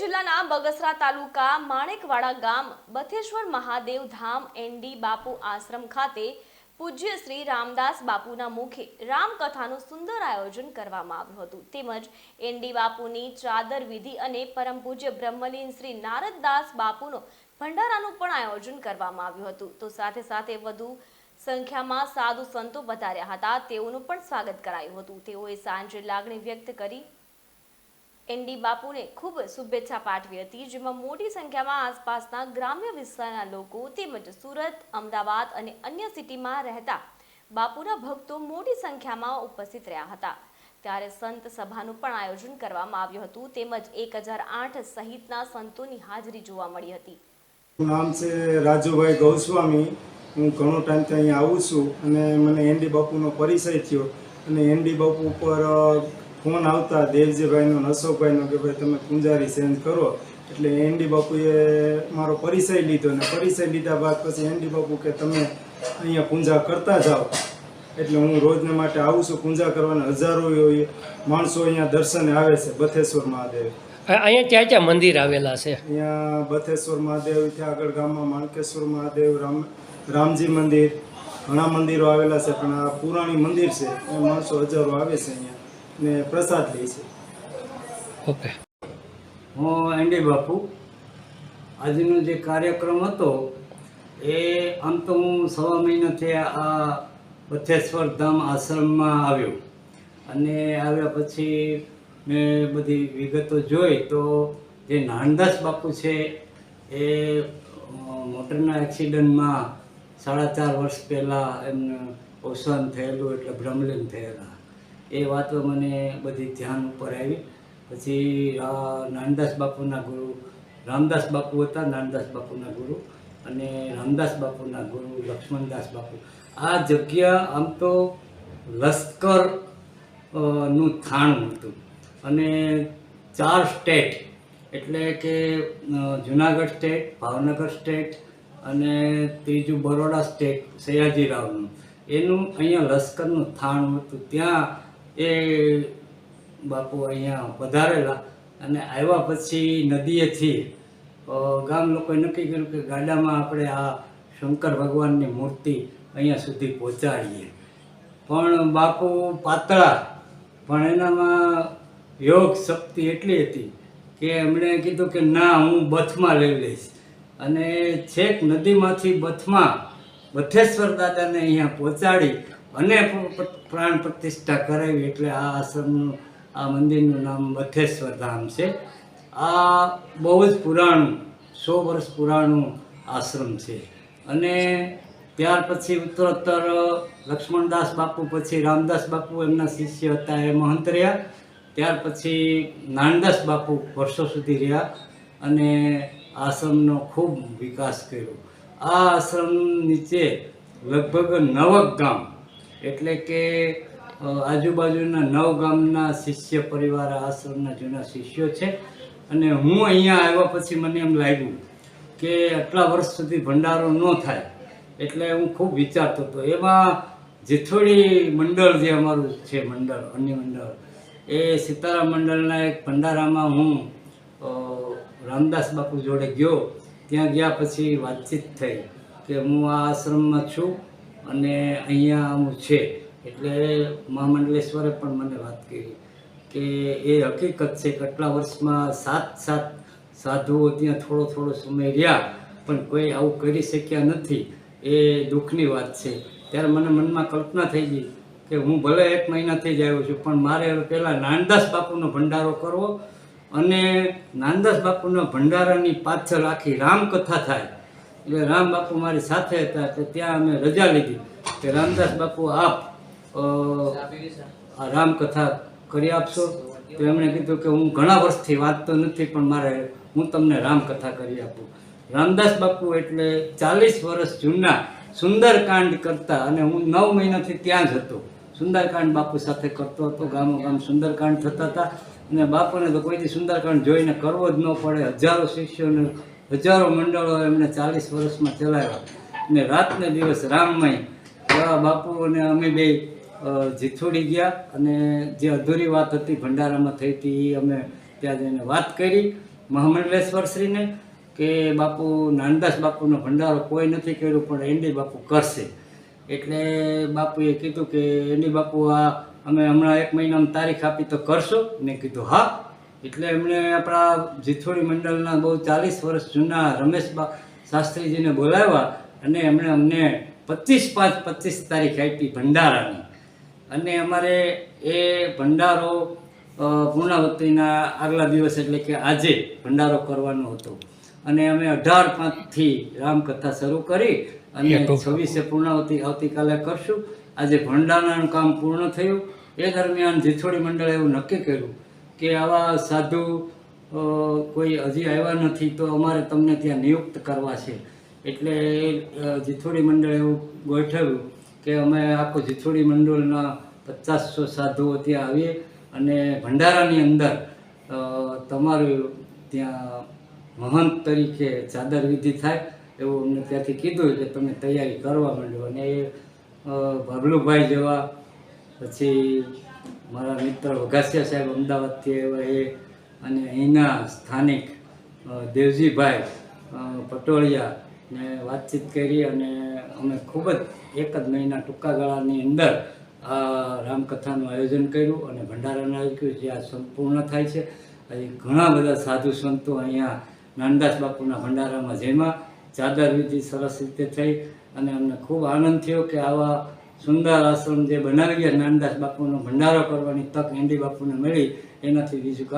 જિલ્લાના બગસરા તાલુકા માણેકવાડા ગામ બથેશ્વર મહાદેવ ધામ એનડી બાપુ આશ્રમ ખાતે પૂજ્ય શ્રી રામદાસ બાપુના મુખે રામકથાનું સુંદર આયોજન કરવામાં આવ્યું હતું. તેમજ એનડી બાપુની ચાદર વિધિ અને પરમ પૂજ્ય બ્રહ્મલીન શ્રી નારદદાસ બાપુનો ભંડારાનું પણ આયોજન કરવામાં આવ્યું હતું. તો સાથે સાથે વધુ સંખ્યામાં સાધુ સંતો વધાર્યા હતા. તેઓનું પણ સ્વાગત કરાયું હતું. તેઓએ સાંજે લાગણી વ્યક્ત કરી એનડી બાપુને ખૂબ શુભેચ્છા પાઠવી હતી, જેમાં મોટી સંખ્યામાં આસપાસના ગ્રામ્ય વિસ્તારના લોકો તેમજ સુરત, અમદાવાદ અને અન્ય સિટીમાં રહેતા બાપુના ભક્તો મોટી સંખ્યામાં ઉપસ્થિત રહ્યા હતા. ત્યારે સંત સભાનું પણ આયોજન કરવામાં આવ્યું હતું, તેમજ એક હજાર આઠ સહિતના સંતોની હાજરી જોવા મળી હતી. નામ છે રાજુભાઈ ગૌસ્વામી. હું ઘણો ટાઈમથી અહીંયા આવું છું અને મને એનડી બાપુનો પરિચય થયો. અને એનડી બાપુ ઉપર ફોન આવતા દેવજીભાઈનો અશોકભાઈનો કે ભાઈ તમે પૂંજારી ચેન્જ કરો. એટલે એનડી બાપુએ મારો પરિચય લીધો ને પરિચય લીધા બાદ પછી એનડી બાપુ કે તમે અહીંયા પૂંજા કરતા જાઓ. એટલે હું રોજને માટે આવું છું પૂંજા કરવાના હજારો માણસો અહીંયા દર્શને આવે છે બથેશ્વર મહાદેવ. અહીંયા ક્યાં ક્યાં મંદિર આવેલા છે? અહીંયા બથેશ્વર મહાદેવ ત્યાં આગળ ગામમાં માણકેશ્વર મહાદેવ રામ રામજી મંદિર ઘણા મંદિરો આવેલા છે પણ આ પુરાણી મંદિર છે એ માણસો હજારો આવે છે અહીંયા. ને પ્રસાદ લે છે. ઓકે. હું એન્ડી બાપુ. આજનો જે કાર્યક્રમ હતો એ આમ તો હું સવા મહિનાથી આ બથેશ્વર ધામ આશ્રમમાં આવ્યો. અને આવ્યા પછી મેં બધી વિગતો જોઈ તો જે નાનદાસ બાપુ છે એ મોટરના એક્સિડન્ટમાં સાડા ચાર વર્ષ પહેલાં એમનું અવસાન થયેલું એટલે ભ્રમલીન થયેલા. એ વાતો મને બધી ધ્યાન ઉપર આવી. પછી નાનદાસ બાપુના ગુરુ, રામદાસ બાપુ હતા, નાનદાસ બાપુના ગુરુ અને રામદાસ બાપુના ગુરુ, લક્ષ્મણદાસ બાપુ. આ જગ્યા આમ તો લશ્કરનું થાણું હતું. અને ચાર સ્ટેટ, એટલે કે જુનાગઢ સ્ટેટ, ભાવનગર સ્ટેટ અને ત્રીજું બરોડા સ્ટેટ, સયાજીરાવનું. એનું અહીંયા લશ્કરનું થાણું હતું. ત્યાં એ બાપુ અહીંયા પધારેલા અને આવ્યા પછી નદીએથી ગામ લોકોએ નક્કી કર્યું કે ગાડામાં આપણે આ શંકર ભગવાનની મૂર્તિ અહીંયા સુધી પહોંચાડીએ. પણ બાપુ પાતળા, પણ એનામાં યોગ શક્તિ એટલી હતી કે એમણે કીધું કે ના, હું બથમાં લઈ લઈશ. અને છેક નદીમાંથી બથમાં બથેશ્વર દાદાને અહીંયા પહોંચાડી અને પ્રાણ પ્રતિષ્ઠા કરાવી એટલે આ આશ્રમનું, આ મંદિરનું નામ બથેશ્વર ધામ છે. આ બહુ જ પુરાણું, સો વર્ષ પુરાણું આશ્રમ છે. અને ત્યાર પછી ઉત્તરોત્તર લક્ષ્મણદાસ બાપુ પછી રામદાસ બાપુ એમના શિષ્ય હતા, એ મહંત રહ્યા. ત્યાર પછી નાનદાસ બાપુ વર્ષો સુધી રહ્યા અને આશ્રમનો ખૂબ વિકાસ કર્યો. આ આશ્રમ નીચે લગભગ નવક ગામ એટલે કે આજુબાજુના નવ ગામના શિષ્ય પરિવાર આશ્રમના જૂના શિષ્યો છે. અને હું અહીંયા આવ્યા પછી મને એમ લાગ્યું કે આટલા વર્ષ સુધી ભંડારો ન થાય. એટલે હું ખૂબ વિચારતો હતો. એમાં જેથોડી મંડળ જે અમારું છે મંડળ, અન્ય મંડળ, એ સીતારામ મંડળના એક ભંડારામાં હું રામદાસ બાપુ જોડે ગયો. ત્યાં ગયા પછી વાતચીત થઈ કે હું આ આશ્રમમાં છું. અને અહીંયા હું છે. એટલે મહામંડલેશ્વરે પણ મને વાત કરી કે એ હકીકત છે કેટલા વર્ષમાં સાત સાત સાધુઓ ત્યાં થોડો થોડો સમય રહ્યા, પણ કોઈ આવું કરી શક્યા નથી. એ દુઃખની વાત છે. ત્યારે મને મનમાં કલ્પના થઈ ગઈ કે હું ભલે એક મહિનાથી જ આવ્યો છું, પણ મારે પહેલાં નાનદાસ બાપુનો ભંડારો કરવો અને નાનદાસ બાપુના ભંડારાની પાછળ આખી રામકથા થાય. એટલે રામ બાપુ મારી સાથે હતા તો ત્યાં અમે રજા લીધી કે રામદાસ બાપુ, આપ રામકથા કરી આપશો? તો એમણે કીધું કે હું ઘણા વર્ષથી વાંચતો નથી, પણ મારે, હું તમને રામકથા કરી આપું. રામદાસ બાપુ એટલે ચાલીસ વર્ષ જૂના સુંદરકાંડ કરતા અને હું નવ મહિનાથી ત્યાં જ હતો. સુંદરકાંડ બાપુ સાથે કરતો હતો ગામો ગામ સુંદરકાંડ થતા હતા. અને બાપુને તો કોઈથી સુંદરકાંડ જોઈને કરવો જ ન પડે. હજારો શિષ્યોને હજારો મંડળો એમણે ચાલીસ વર્ષમાં ચલાવ્યા. અને રાતને દિવસ રામમય. એવા બાપુ અને અમે બે જીથોડી ગયા અને જે અધૂરી વાત હતી ભંડારામાં થઈ હતી એ અમે ત્યાં જઈને વાત કરી મહામંડલેશ્વરશ્રીને કે બાપુ, નાનદાસ બાપુનો ભંડારો કોઈ નથી કર્યો, પણ એન્ડી બાપુ કરશે. એટલે બાપુએ કીધું કે, એન્ડી બાપુ, આ અમે હમણાં એક મહિનામાં તારીખ આપી તો કરશો? મેં કીધું, હા. એટલે એમણે આપણા જીથોડી મંડળના બહુ ચાલીસ વર્ષ જૂના રમેશબા શાસ્ત્રીજીને બોલાવ્યા અને એમણે અમને પચીસ પાંચ પચીસ તારીખ આપી ભંડારાની. અને અમારે એ ભંડારો પૂર્ણાવતીના આગલા દિવસ એટલે કે આજે ભંડારો કરવાનો હતો. અને અમે અઢાર પાંચથી રામકથા શરૂ કરી અને છવ્વીસે પૂર્ણાવતી આવતીકાલે કરશું. આજે ભંડારાનું કામ પૂર્ણ થયું. એ દરમિયાન જીથોડી મંડળે એવું નક્કી કર્યું કે આવા સાધુ કોઈ હજી આવ્યા નથી તો અમારે તમને ત્યાં નિયુક્ત કરવા છે. એટલે જીથોડી મંડળે એવું ગોઠવ્યું કે અમે આખું જીથોડી મંડળના પચાસસો સાધુઓ ત્યાં આવીએ અને ભંડારાની અંદર તમારું ત્યાં મહંત તરીકે ચાદર વિધિ થાય એવું અમને ત્યાંથી કીધું એટલે તમે તૈયારી કરવા માંડ્યો. અને એ અ, ભાભલુભાઈ જેવા પછી મારા મિત્ર વઘાસિયા સાહેબ અમદાવાદથી આવ્યા એ અને અહીંના સ્થાનિક દેવજીભાઈ પટોળિયાને વાતચીત કરી અને અમે ખૂબ જ એક જ મહિના ટૂંકા ગાળાની અંદર આ રામકથાનું આયોજન કર્યું અને ભંડારાનું આયોજન જે આ સંપૂર્ણ થાય છે. હજી ઘણા બધા સાધુ સંતો અહીંયા નાનદાસ બાપુના ભંડારામાં જેમાં ચાદર વિધિ સરસ રીતે થઈ અને અમને ખૂબ આનંદ થયો કે આવા સુંદર આશ્રમ જે બનાવી ગયા, નાનદાસ બાપુનો ભંડારો કરવાની તક એન્ડી બાપુને મળી. એનાથી બીજું